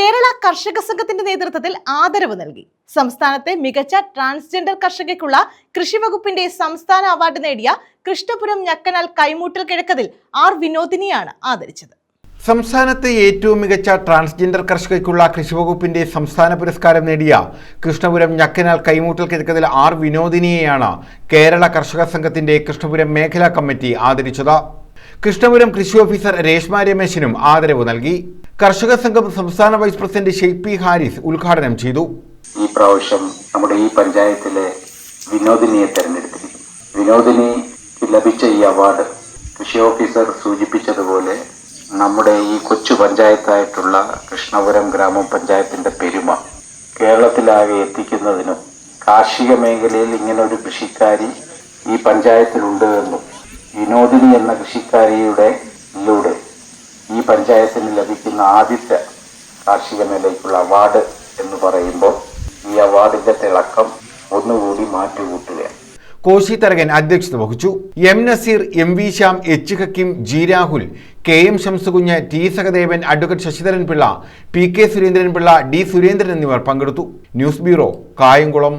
കേരള കർഷക സംഘത്തിന്റെ നേതൃത്വത്തിൽ ആദരവ് നൽകി. സംസ്ഥാനത്തെ മികച്ച ട്രാൻസ്ജെൻഡർ കർഷകയ്ക്കുള്ള കൃഷിവകുപ്പിന്റെ സംസ്ഥാന അവാർഡ് നേടിയ കൃഷ്ണപുരം ഞക്കനാൽ കൈമൂട്ടൽ കിഴക്കതിൽ ആർ വിനോദിനിയാണ് ആദരിച്ചത്. സംസ്ഥാനത്തെ ഏറ്റവും മികച്ച ട്രാൻസ്ജെൻഡർ കർഷകയ്ക്കുള്ള കൃഷിവകുപ്പിന്റെ സംസ്ഥാന പുരസ്കാരം നേടിയ കൃഷ്ണപുരം ഞക്കനാൽ കൈമൂട്ടൽ കിഴക്കതിൽ ആർ വിനോദിനിയെയാണ് കേരള കർഷക സംഘത്തിന്റെ കൃഷ്ണപുരം മേഖലാ കമ്മിറ്റി ആദരിച്ചത്. കൃഷ്ണപുരം കൃഷി ഓഫീസർ രേഷ്മ രമേശിനും ആദരവ് നൽകി. കർഷക സംഘം സംസ്ഥാന വൈസ് പ്രസിഡന്റ് ഷെയ്പി ഹാരിസ് ഉദ്ഘാടനം ചെയ്തു. ഈ പ്രാവശ്യം നമ്മുടെ ഈ പഞ്ചായത്തിലെ വിനോദിനിയെ തെരഞ്ഞെടുത്തിരിക്കും വിനോദിനി ലഭിച്ച ഈ അവാർഡ് കൃഷി ഓഫീസർ സൂചിപ്പിച്ചതുപോലെ നമ്മുടെ ഈ കൊച്ചു പഞ്ചായത്തായിട്ടുള്ള കൃഷ്ണപുരം ഗ്രാമപഞ്ചായത്തിന്റെ പെരുമ കേരളത്തിലാകെ എത്തിക്കുന്നതിനും കാർഷിക മേഖലയിൽ ഇങ്ങനെ ഒരു കൃഷിക്കാരി ഈ പഞ്ചായത്തിലുണ്ട് എന്നും വിനോദിനി എന്ന കൃഷിക്കാരിയുടെ പഞ്ചായത്തിന് ലഭിക്കുന്ന ആദ്യത്തെ കാർഷിക മേഖലയ്ക്കുള്ള അവാർഡ് എന്ന് പറയുമ്പോൾ ഈ അവാർഡിന്റെ തിളക്കം ഒന്നുകൂടി മാറ്റുകൂട്ടുകയാണ്. കോശി തരകൻ അധ്യക്ഷത വഹിച്ചു. M Naseer M V Shyam H Hakkim G Rahul K M Shamsukunju T Sahadevan advocate Sasidharan Pillai P K Surendran Pillai D Surendran എന്നിവർ പങ്കെടുത്തു. News bureau Kayamkulam.